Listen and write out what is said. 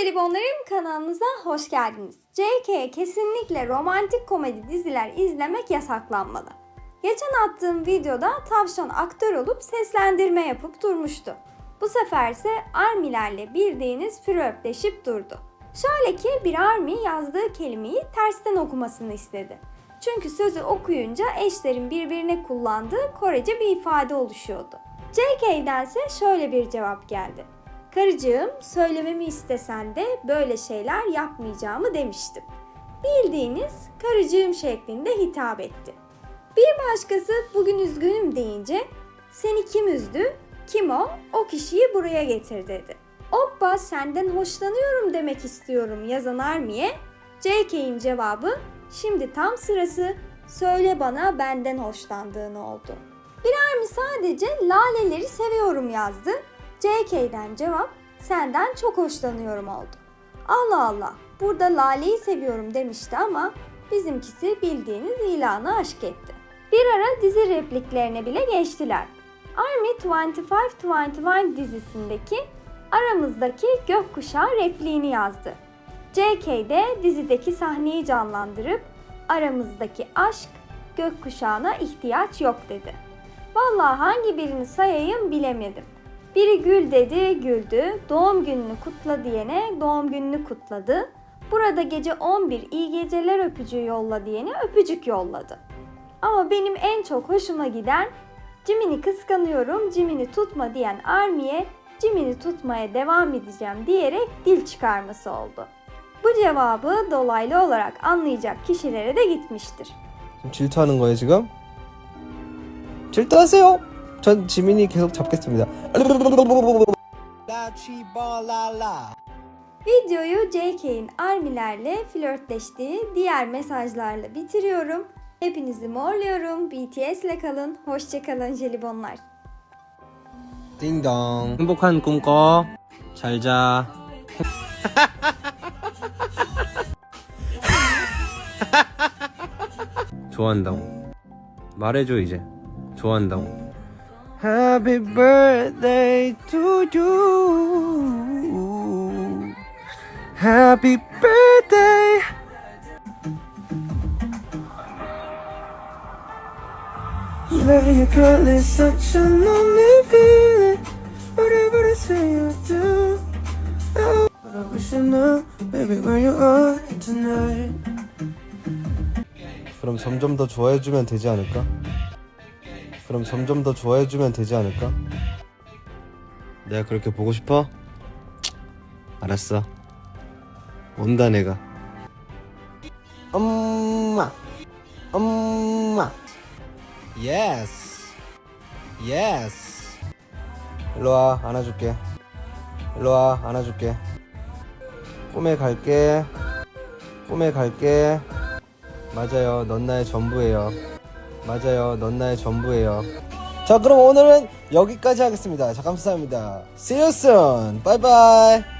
Jelibonlarım kanalımıza hoş geldiniz. JK'ye kesinlikle romantik komedi diziler izlemek yasaklanmalı. Geçen attığım videoda tavşan aktör olup seslendirme yapıp durmuştu. Bu sefer ise armilerle bildiğiniz flörtleşip durdu. Şöyle ki bir army yazdığı kelimeyi tersten okumasını istedi. Çünkü sözü okuyunca eşlerin birbirine kullandığı Korece bir ifade oluşuyordu. JK'dense şöyle bir cevap geldi. Karıcığım söylememi istesen de böyle şeyler yapmayacağımı demiştim. Bildiğiniz karıcığım şeklinde hitap etti. Bir başkası bugün üzgünüm deyince seni kim üzdü? Kim o? O kişiyi buraya getir dedi. Oppa senden hoşlanıyorum demek istiyorum yazan Armiye. JK'in cevabı şimdi tam sırası söyle bana benden hoşlandığını oldu. Bir Army sadece laleleri seviyorum yazdı. JK'den cevap senden çok hoşlanıyorum oldu. Allah Allah burada laleyi seviyorum demişti ama bizimkisi bildiğiniz ilanı aşk etti. Bir ara dizi repliklerine bile geçtiler. Army 2521 dizisindeki aramızdaki gökkuşağı repliğini yazdı. JK de dizideki sahneyi canlandırıp aramızdaki aşk gökkuşağına ihtiyaç yok dedi. Vallahi hangi birini sayayım bilemedim. Biri gül dedi, güldü. Doğum gününü kutla diyene doğum gününü kutladı. Burada gece 11 iyi geceler öpücüğü yolla diyene öpücük yolladı. Ama benim en çok hoşuma giden Jimin'i kıskanıyorum, Jimin'i tutma diyen Armiye Jimin'i tutmaya devam edeceğim diyerek dil çıkarması oldu. Bu cevabı dolaylı olarak anlayacak kişilere de gitmiştir. 지금 질투하는 거예요 지금? 질투하세요. 전 지민이 계속 잡겠습니다. 라치바라라. Videoyu JK'in armilerle flörtleştiği diğer mesajlarla bitiriyorum. Hepinizi morluyorum. BTS'le kalın. Hoşçakalın jelibonlar. 띵동. 행복한 꿈 꿔. 잘 자. 좋아한다고. 말해줘 이제. 좋아한다고. Happy birthday to you. Happy birthday. Loving you girl is such a lonely feeling. Whatever they say I do. Oh, but I wish I knew, baby, where you are tonight. 그럼 점점 더 좋아해주면 되지 않을까? 그럼 점점 더 좋아해주면 되지 않을까? 내가 그렇게 보고 싶어? 알았어. 온다 내가. 엄마, 엄마. 예스, 예스. 일로 와 안아줄게. 일로 와 안아줄게. 꿈에 갈게. 꿈에 갈게. 맞아요. 넌 나의 전부예요. 맞아요. 넌 나의 전부예요. 자, 그럼 오늘은 여기까지 하겠습니다. 자, 감사합니다. See you soon. 바이바이.